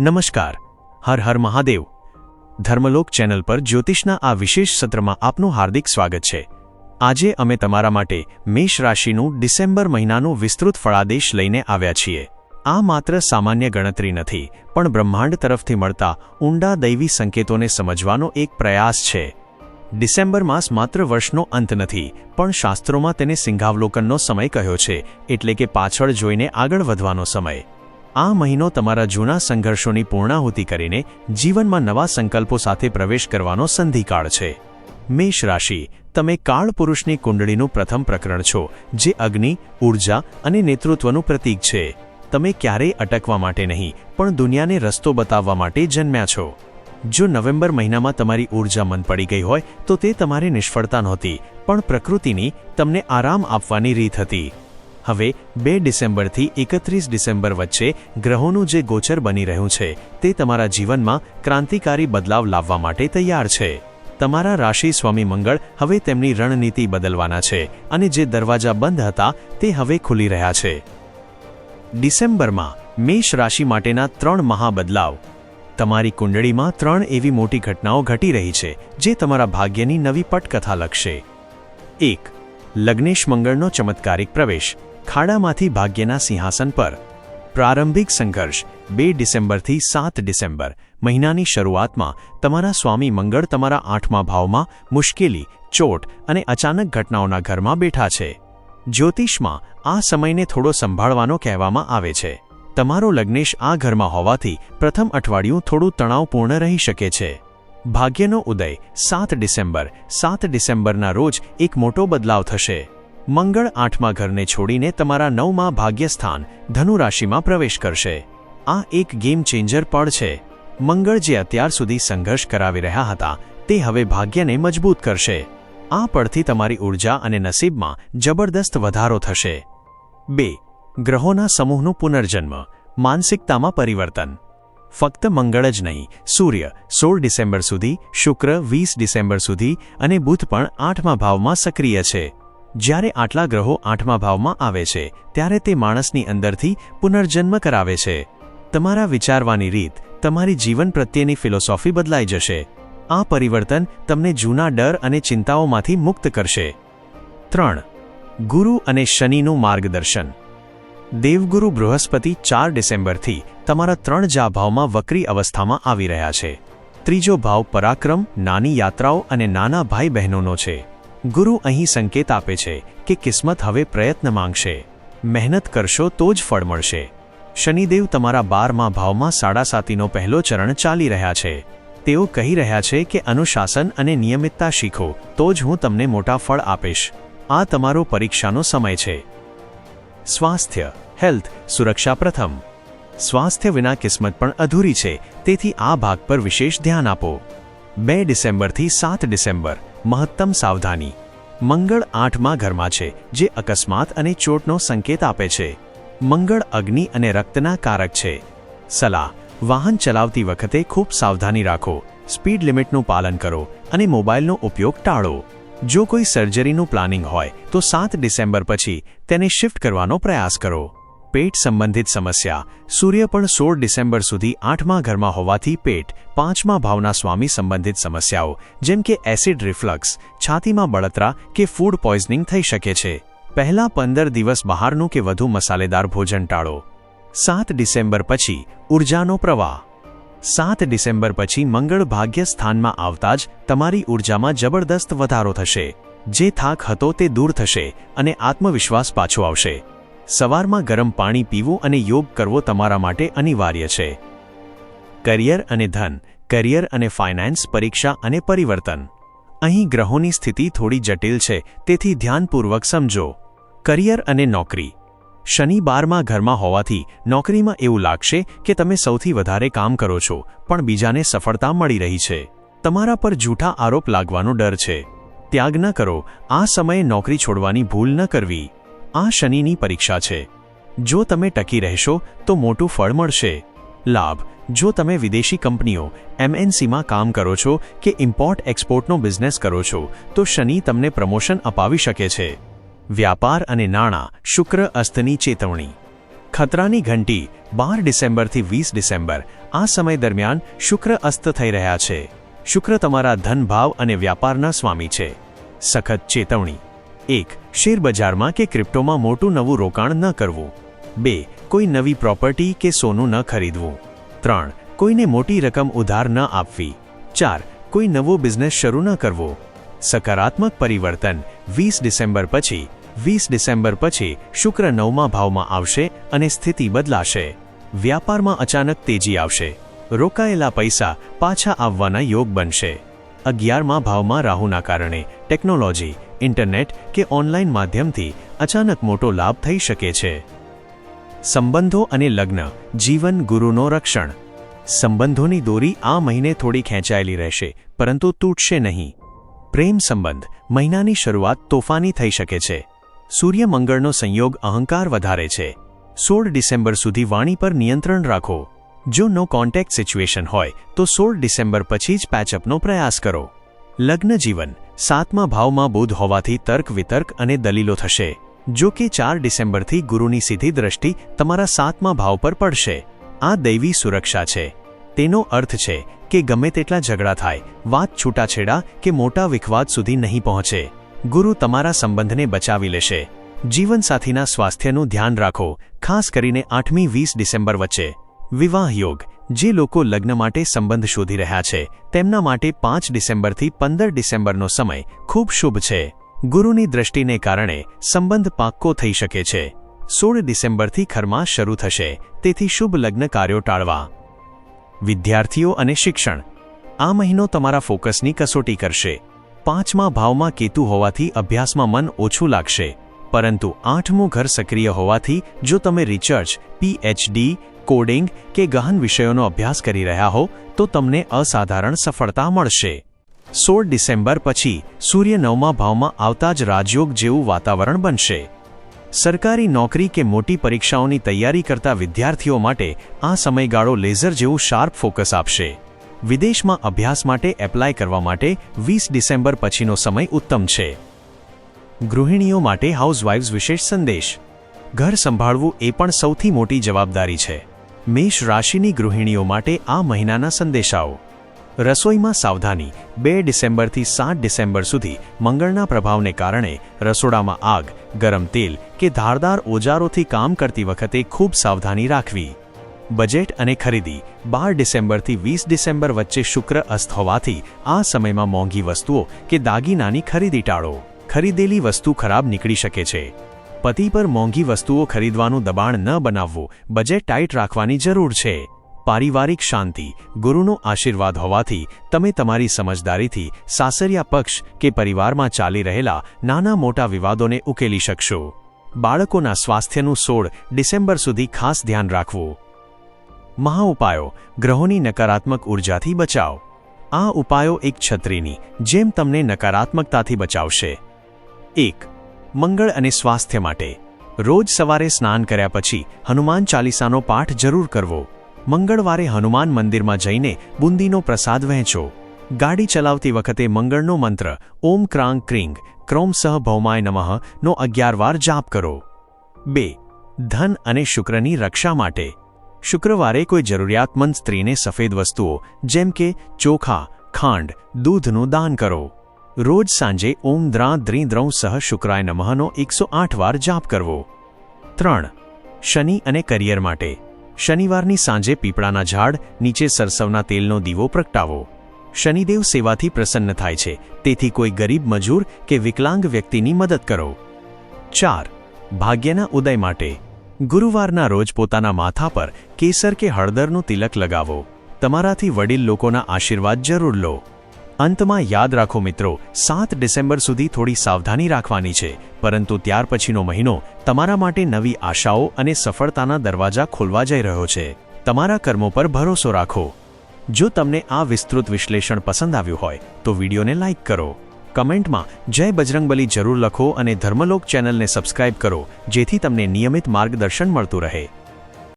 નમસ્કાર. હર હર મહાદેવ. ધર્મલોક ચેનલ પર જ્યોતિષના આ વિશેષ સત્રમાં આપનું હાર્દિક સ્વાગત છે. આજે અમે તમારા માટે મેષ રાશિનું ડિસેમ્બર મહિનાનું વિસ્તૃત ફળાદેશ લઈને આવ્યા છીએ. આ માત્ર સામાન્ય ગણતરી નથી, પણ બ્રહ્માંડ તરફથી મળતા ઊંડા દૈવી સંકેતોને સમજવાનો એક પ્રયાસ છે. ડિસેમ્બર માસ માત્ર વર્ષનો અંત નથી, પણ શાસ્ત્રોમાં તેને સિંહાવલોકનનો સમય કહ્યો છે, એટલે કે પાછળ જોઈને આગળ વધવાનો સમય. આ મહિનો તમારા જૂના સંઘર્ષોની પૂર્ણાહુતિ કરીને જીવનમાં નવા સંકલ્પો સાથે પ્રવેશ કરવાનો સંધિકાળ છે. મેષ રાશિ, તમે કાળપુરુષની કુંડળીનું પ્રથમ પ્રકરણ છો, જે અગ્નિ, ઊર્જા અને નેતૃત્વનું પ્રતીક છે. તમે ક્યારેય અટકવા માટે નહીં, પણ દુનિયાને રસ્તો બતાવવા માટે જન્મ્યા છો. જો નવેમ્બર મહિનામાં તમારી ઊર્જા મન પડી ગઈ હોય, તો તે તમારી નિષ્ફળતા નહોતી, પણ પ્રકૃતિની તમને આરામ આપવાની રીત હતી. હવે બે ડિસેમ્બરથી એકત્રીસ ડિસેમ્બર વચ્ચે ગ્રહોનું જે ગોચર બની રહ્યું છે, તે તમારા જીવનમાં ક્રાંતિકારી બદલાવ લાવવા માટે તૈયાર છે. તમારા રાશિ સ્વામી મંગળ હવે તેમની રણનીતિ બદલવાના છે અને જે દરવાજા બંધ હતા, તે હવે ખુલી રહ્યા છે. ડિસેમ્બરમાં મેષ રાશિ માટેના ત્રણ મહાબદલાવ. તમારી કુંડળીમાં ત્રણ એવી મોટી ઘટનાઓ ઘટી રહી છે, જે તમારા ભાગ્યની નવી પટકથા લખશે. એક, લગ્નેશ મંગળનો ચમત્કારિક પ્રવેશ. ખાડામાંથી ભાગ્યના સિંહાસન પર. પ્રારંભિક સંઘર્ષ, બે ડિસેમ્બરથી સાત ડિસેમ્બર, મહિનાની શરૂઆતમાં તમારા સ્વામી મંગળ તમારા આઠમા ભાવમાં મુશ્કેલી, ચોટ અને અચાનક ઘટનાઓના ઘરમાં બેઠા છે. જ્યોતિષમાં આ સમયને થોડો સંભાળવાનો કહેવામાં આવે છે. તમારો લગ્નેશ આ ઘરમાં હોવાથી પ્રથમ અઠવાડિયું થોડું તણાવપૂર્ણ રહી શકે છે. ભાગ્યનો ઉદય, સાત ડિસેમ્બર, સાત ડિસેમ્બરના રોજ એક મોટો બદલાવ થશે. મંગળ આઠમા ઘરને છોડીને તમારા નવમાં ભાગ્યસ્થાન ધનુરાશિમાં પ્રવેશ કરશે. આ એક ગેમ ચેન્જર પળ છે. મંગળ જે અત્યાર સુધી સંઘર્ષ કરાવી રહ્યા હતા, તે હવે ભાગ્યને મજબૂત કરશે. આ પડથી તમારી ઊર્જા અને નસીબમાં જબરદસ્ત વધારો થશે. બે. ગ્રહોના સમૂહનું પુનર્જન્મ. માનસિકતામાં પરિવર્તન. ફક્ત મંગળ જ નહીં, સૂર્ય સોળ ડિસેમ્બર સુધી, શુક્ર વીસ ડિસેમ્બર સુધી અને બુધ પણ આઠમા ભાવમાં સક્રિય છે. જ્યારે આટલા ગ્રહો આઠમા ભાવમાં આવે છે, ત્યારે તે માણસની અંદરથી પુનર્જન્મ કરાવે છે. તમારા વિચારવાની રીત, તમારી જીવન પ્રત્યેની ફિલોસોફી બદલાઈ જશે. આ પરિવર્તન તમને જૂના ડર અને ચિંતાઓમાંથી મુક્ત કરશે. ત્રણ. ગુરુ અને શનિનું માર્ગદર્શન. દેવગુરુ બૃહસ્પતિ ચાર ડિસેમ્બરથી તમારા ત્રણ જા ભાવમાં વક્રી અવસ્થામાં આવી રહ્યા છે. ત્રીજો ભાવ પરાક્રમ, નાની યાત્રાઓ અને નાના ભાઈ બહેનોનો છે. ગુરુ અહીં સંકેત આપે છે કે કિસ્મત હવે પ્રયત્ન માંગશે. મહેનત કરશો તો જ ફળ મળશે. શનિદેવ તમારા બારમાં ભાવમાં સાડાસાતીનો પહેલો ચરણ ચાલી રહ્યા છે. તેઓ કહી રહ્યા છે કે અનુશાસન અને નિયમિતતા શીખો, તો જ હું તમને મોટા ફળ આપીશ. આ તમારો પરીક્ષાનો સમય છે. સ્વાસ્થ્ય, હેલ્થ, સુરક્ષા પ્રથમ. સ્વાસ્થ્ય વિના કિસ્મત પણ અધૂરી છે, તેથી આ ભાગ પર વિશેષ ધ્યાન આપો. બે ડિસેમ્બરથી સાત ડિસેમ્બર. મહત્તમ સાવધાની. મંગળ આઠમા ઘરમાં છે, જે અકસ્માત અને ચોટનો સંકેત આપે છે. મંગળ અગ્નિ અને રક્તના કારક છે. સલાહ, વાહન ચલાવતી વખતે ખૂબ સાવધાની રાખો. સ્પીડ લિમિટનું પાલન કરો અને મોબાઈલનો ઉપયોગ ટાળો. જો કોઈ સર્જરીનું પ્લાનિંગ હોય, તો સાત ડિસેમ્બર પછી તેને શિફ્ટ કરવાનો પ્રયાસ કરો. પેટ સંબંધિત સમસ્યા. સૂર્ય પણ સોળ ડિસેમ્બર સુધી આઠમા ઘરમાં હોવાથી પેટ, પાંચમા ભાવના સ્વામી સંબંધિત સમસ્યાઓ, જેમ કે એસિડ રિફ્લક્સ, છાતીમાં બળતરા કે ફૂડ પોઈઝનિંગ થઈ શકે છે. પહેલા પંદર દિવસ બહારનું કે વધુ મસાલેદાર ભોજન ટાળો. સાત ડિસેમ્બર પછી ઉર્જાનો પ્રવાહ. સાત ડિસેમ્બર પછી મંગળ ભાગ્ય સ્થાનમાં આવતા જ તમારી ઉર્જામાં જબરદસ્ત વધારો થશે. જે થાક હતો તે દૂર થશે અને આત્મવિશ્વાસ પાછો આવશે. સવારમાં ગરમ પાણી પીવું અને યોગ કરવો તમારા માટે અનિવાર્ય છે. કરિયર અને ધન, કરિયર અને ફાઇનાન્સ, પરીક્ષા અને પરિવર્તન. અહીં ગ્રહોની સ્થિતિ થોડી જટિલ છે, તેથી ધ્યાનપૂર્વક સમજો. કરિયર અને નોકરી. શનિ બારમાં ઘરમાં હોવાથી નોકરીમાં એવું લાગશે કે તમે સૌથી વધારે કામ કરો છો, પણ બીજાને સફળતા મળી રહી છે. તમારા પર જૂઠા આરોપ લાગવાનો ડર છે. ત્યાગ ન કરો, આ સમયે નોકરી છોડવાની ભૂલ ન કરવી. આ શનિની પરીક્ષા છે. જો તમે ટકી રહેશો, તો મોટું ફળ મળશે. લાભ, જો તમે વિદેશી કંપનીઓ, એમએનસીમાં કામ કરો છો કે ઇમ્પોર્ટ એક્સપોર્ટનો બિઝનેસ કરો છો, તો શનિ તમને પ્રમોશન અપાવી શકે છે. વ્યાપાર અને નાણાં, શુક્ર અસ્તની ચેતવણી. ખતરાની ઘંટી, બાર ડિસેમ્બરથી વીસ ડિસેમ્બર, આ સમય દરમિયાન શુક્ર અસ્ત થઈ રહ્યા છે. શુક્ર તમારા ધન ભાવ અને વ્યાપારના સ્વામી છે. સખત ચેતવણી. એક શેરબજારમાં કે ક્રિપ્ટોમાં મોટું નવું રોકાણ ન કરવું. બે, કોઈ નવી પ્રોપર્ટી કે સોનું ન ખરીદવું. ત્રણ, કોઈને મોટી રકમ ઉધાર ન આપવી. ચાર, કોઈ નવો બિઝનેસ શરૂ ન કરવો. સકારાત્મક પરિવર્તન, વીસ ડિસેમ્બર પછી, વીસ ડિસેમ્બર પછી શુક્ર નવમા ભાવમાં આવશે અને સ્થિતિ બદલાશે. વ્યાપારમાં અચાનક તેજી આવશે. રોકાયેલા પૈસા પાછા આવવાના યોગ બનશે. અગિયારમા ભાવમાં રાહુના કારણે ટેકનોલોજી ઇન્ટરનેટ કે ઓનલાઈન માધ્યમથી અચાનક મોટો લાભ થઈ શકે છે. સંબંધો અને લગ્ન, જીવન ગુરુનો રક્ષણ. સંબંધોની દોરી આ મહિને થોડી ખેંચાયેલી રહેશે, પરંતુ તૂટશે નહીં. પ્રેમ સંબંધ, મહિનાની શરૂઆત તોફાની થઈ શકે છે. સૂર્ય મંગળનો સંયોગ અહંકાર વધારે છે. સોળ ડિસેમ્બર સુધી વાણી પર નિયંત્રણ રાખો. જો નો કોન્ટેક્ટ સિચ્યુએશન હોય, તો સોળ ડિસેમ્બર પછી જ પેચઅપનો પ્રયાસ કરો. લગ્ન જીવન સાતમા ભાવમાં બુધ હોવાથી તર્ક વિતર્ક અને દલીલો થશે. જો કે ચાર ડિસેમ્બરથી ગુરુની સીધી દ્રષ્ટિ તમારા સાતમા ભાવ પર પડશે. આ દૈવી સુરક્ષા છે. તેનો અર્થ છે કે ગમે તેટલા ઝઘડા થાય, વાત છૂટાછેડા કે મોટા વિખવાદ સુધી નહીં પહોંચે. ગુરુ તમારા સંબંધને બચાવી લેશે. જીવનસાથીના સ્વાસ્થ્યનું ધ્યાન રાખો, ખાસ કરીને આઠમી વીસ ડિસેમ્બર વચ્ચે. વિવાહ યોગ. જે લોકો લગ્ન માટે સંબંધ શોધી રહ્યા છે, તેમના માટે પાંચ ડિસેમ્બરથી પંદર ડિસેમ્બરનો સમય ખૂબ શુભ છે. ગુરુની દ્રષ્ટિને કારણે સંબંધ પાક્કો થઈ શકે છે. સોળ ડિસેમ્બરથી ખરમાસ શરૂ થશે, તેથી શુભ લગ્ન કાર્યો ટાળવા. વિદ્યાર્થીઓ અને શિક્ષણ. આ મહિનો તમારા ફોકસની કસોટી કરશે. પાંચમા ભાવમાં કેતુ હોવાથી અભ્યાસમાં મન ઓછું લાગશે. પરંતુ આઠમું ઘર સક્રિય હોવાથી જો તમે રિસર્ચ પીએચડી કોડિંગ કે ગહન વિષયોનો અભ્યાસ કરી રહ્યા હો, તો તમને અસાધારણ સફળતા મળશે. સોળ ડિસેમ્બર પછી સૂર્ય નવમા ભાવમાં આવતા જ રાજયોગ જેવું વાતાવરણ બનશે. સરકારી નોકરી કે મોટી પરીક્ષાઓની તૈયારી કરતા વિદ્યાર્થીઓ માટે આ સમયગાળો લેઝર જેવું શાર્પ ફોકસ આપશે. વિદેશમાં અભ્યાસ માટે એપ્લાય કરવા માટે વીસ ડિસેમ્બર પછીનો સમય ઉત્તમ છે. ગૃહિણીઓ માટે હાઉસવાઇવ્સ વિશેષ સંદેશ. ઘર સંભાળવું એ પણ સૌથી મોટી જવાબદારી છે. મેષ રાશિની ગૃહિણીઓ માટે આ મહિનાના સંદેશાઓ. રસોઈમાં સાવધાની, બે ડિસેમ્બરથી સાત ડિસેમ્બર સુધી મંગળના પ્રભાવને કારણે રસોડામાં આગ, ગરમ તેલ કે ધારદાર ઓજારોથી કામ કરતી વખતે ખૂબ સાવધાની રાખવી. બજેટ અને ખરીદી, બાર ડિસેમ્બરથી વીસ ડિસેમ્બર વચ્ચે શુક્ર અસ્ત હોવાથી આ સમયમાં મોંઘી વસ્તુઓ કે દાગીનાની ખરીદી ટાળો. ખરીદેલી વસ્તુ ખરાબ નીકળી શકે છે. પતિ પર મોંઘી વસ્તુઓ ખરીદવાનું દબાણ ન બનાવવું બજેટ ટાઈટ રાખવાની જરૂર છે. પારિવારિક શાંતિ, ગુરુનો આશીર્વાદ હોવાથી, તમે તમારી સમજદારીથી, સાસરિયા પક્ષ કે પરિવારમાં ચાલી રહેલા નાના મોટા વિવાદોને ઉકેલી શકશો. બાળકોના સ્વાસ્થ્યનું સોળ ડિસેમ્બર સુધી ખાસ ધ્યાન રાખવું. મહાઉપાયો ગ્રહોની નકારાત્મક ઉર્જાથી બચાવ. આ ઉપાયો એક છત્રીની, જેમ તમને નકારાત્મકતાથી બચાવશે. એક મંગળ અને સ્વાસ્થ્ય માટે. રોજ સવારે સ્નાન કર્યા પછી હનુમાન ચાલીસાનો પાઠ જરૂર કરવો. મંગળવારે હનુમાન મંદિરમાં જઈને બુંદીનો પ્રસાદ વહેંચો. ગાડી ચલાવતી વખતે મંગળનો મંત્ર, ઓમ ક્રાંગ ક્રિંગ, ક્રોમ સહ ભૌમાય નમઃ, નો અગિયાર વાર જાપ કરો. બે. ધન અને શુક્રની રક્ષા માટે. શુક્રવારે કોઈ જરૂરિયાતમંદ સ્ત્રીને સફેદ વસ્તુઓ, જેમ કે ચોખા, ખાંડ, દૂધનું દાન કરો. રોજ સાંજે ઓમ દ્રા દ્રી દ્રૌ સહ શુક્રાય નમઃનો એકસો આઠ વાર જાપ કરવો. ત્રણ. શનિ અને કરિયર માટે. શનિવારની સાંજે પીપળાના ઝાડ, નીચે સરસવના તેલનો દીવો પ્રગટાવો. શનિદેવ સેવાથી પ્રસન્ન થાય છે. તેથી કોઈ ગરીબ મજૂર કે વિકલાંગ વ્યક્તિની મદદ કરો. ચાર. ભાગ્યના ઉદય માટે. ગુરુવારના રોજ પોતાના માથા પર કેસર કે હળદરનું તિલક લગાવો. તમારાથી વડીલ લોકોના આશીર્વાદ જરૂર લો. અંતમાં યાદ રાખો મિત્રો, સાત ડિસેમ્બર સુધી થોડી સાવધાની રાખવાની છે, પરંતુ ત્યાર પછીનો મહિનો તમારા માટે નવી આશાઓ અને સફળતાના દરવાજા ખોલવા જઈ રહ્યો છે. તમારા કર્મો પર ભરોસો રાખો. જો તમને આ વિસ્તૃત વિશ્લેષણ પસંદ આવ્યું હોય, તો વિડીયોને લાઇક કરો. કમેન્ટમાં જય બજરંગબલી જરૂર લખો અને ધર્મલોક ચેનલને સબસ્ક્રાઇબ કરો, જેથી તમને નિયમિત માર્ગદર્શન મળતું રહે.